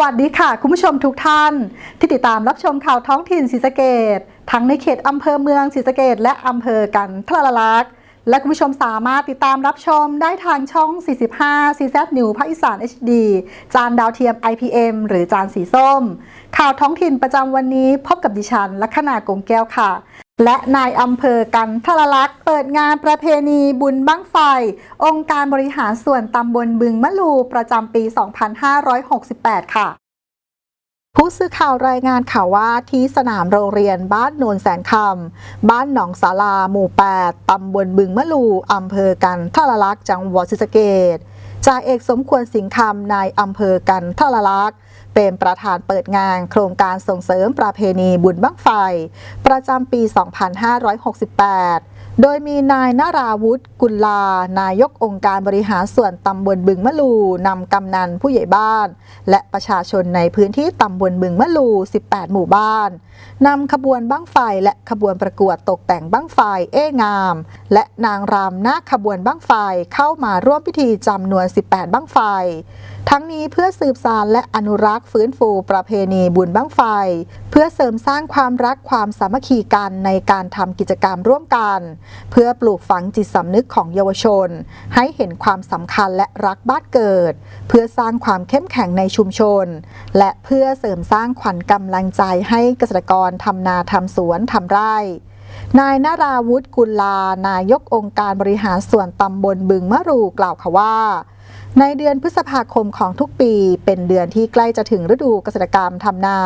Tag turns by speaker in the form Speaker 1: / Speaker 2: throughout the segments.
Speaker 1: วัสดีค่ะ คุณผู้ชมทุกท่าน ที่ติดตามรับชมข่าวท้องถิ่นศรีสะเกดทั้งในเขตอำเภอเมืองศรีสะเกดและอำเภอกันทรลักษณ์และคุณผู้ชมสามารถติดตามรับชมได้ทางช่อง 45 CZ New ภาคอีสาน HD จานดาวเทียม IPM หรือจานสีส้ม ข่าวท้องถิ่นประจำวันนี้พบกับดิฉันลัคนากงแก้วค่ะ และนายอำเภอกันทรลักษ์เปิดงานประเพณีบุญบั้งไฟ องค์การบริหารส่วนตำบลบึงมะลูประจำปี 2568 ค่ะผู้สื่อข่าวรายงานข่าวว่าที่สนามโรงเรียนบ้านโนนแสนคำ บ้านหนองสาลาหมู่ 8 ตำบลบึงมะลู อำเภอกันทรลักษ์จังหวัดศรีสะเกษ จ่าเอกสมควรสิงห์คำนายอำเภอกันทละลักษณ์เป็นประธานเปิดงานโครงการส่งเสริมประเพณีบุญบั้งไฟ ประจำปี 2568 โดยมีนายนาราวุฒิกุลลา นายกองค์การบริหารส่วนตำบลบึงมะลูนำกำนันผู้ใหญ่บ้าน และประชาชนในพื้นที่ตำบลบึงมะลู 18 หมู่บ้านนำขบวนบั้งไฟและขบวนประกวดตกแต่งบั้งไฟเอ้งาม และนางรำหน้าขบวนบั้งไฟเข้ามาร่วมพิธีจำนวน 18 บั้งไฟ ทั้งนี้เพื่อสืบสานและอนุรักษ์ฟื้นฟูประเพณีบุญบั้งไฟ เพื่อเสริมสร้างความรักความสามัคคีกันในการทำกิจกรรมร่วมกันเพื่อปลูกฝังจิตสำนึกของเยาวชน ให้เห็นความสำคัญและรักบ้านเกิด เพื่อสร้างความเข้มแข็งในชุมชน และเพื่อเสริมสร้างขวัญกำลังใจให้เกษตรกรทำนาทำสวนทำไร่นายนาราวุฒิกุลลานายกองค์การบริหารส่วนตำบลบึงมะรูกล่าวค่ะว่า ในเดือนพฤษภาคมของทุกปีเป็นเดือนที่ใกล้จะถึงฤดูเกษตรกรรมทำนา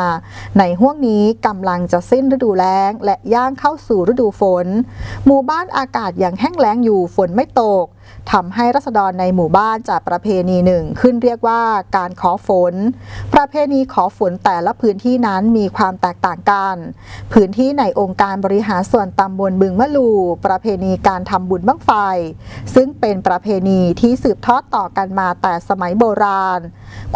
Speaker 1: ในห่วงนี้กำลังจะสิ้นฤดูแล้ง และย่างเข้าสู่ฤดูฝน หมู่บ้านอากาศยังแห้งแล้งอยู่ฝนไม่ตก ทำให้รัษฎรในหมู่บ้านจัดประเพณีหนึ่ง ขึ้นเรียกว่าการขอฝน ประเพณีขอฝนแต่ละพื้นที่นั้นมีความแตกต่างกัน พื้นที่ในองค์การบริหารส่วนตำบลบึงมะลู ประเพณีการทำบุญบั้งไฟ ซึ่งเป็นประเพณีที่สืบทอดต่อกันมาแต่สมัยโบราณ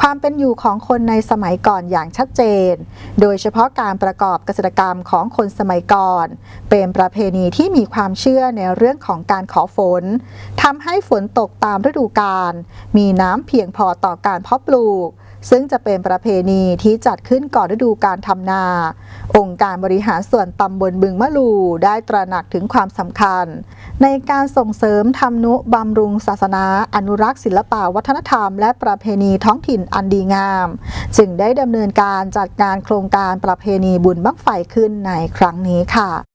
Speaker 1: ความเป็นอยู่ของคนในสมัยก่อนอย่างชัดเจน โดยเฉพาะการประกอบเกษตรกรรมของคนสมัยก่อน เป็นประเพณีที่มีความเชื่อในเรื่องของการขอฝนทำให้ฝนตกตามฤดูกาล มีน้ำเพียงพอต่อการเพาะปลูก ซึ่งจะเป็นประเพณีที่จัดขึ้นก่อนฤดูการทำนา องค์การบริหารส่วนตำบลบึงมะลูได้ตระหนักถึงความสำคัญ ในการส่งเสริมทำนุบำรุงศาสนา อนุรักษ์ศิลปวัฒนธรรม และประเพณีท้องถิ่นอันดีงาม จึงได้ดำเนินการจัดการโครงการประเพณีบุญบั้งไฟขึ้นในครั้งนี้ค่ะ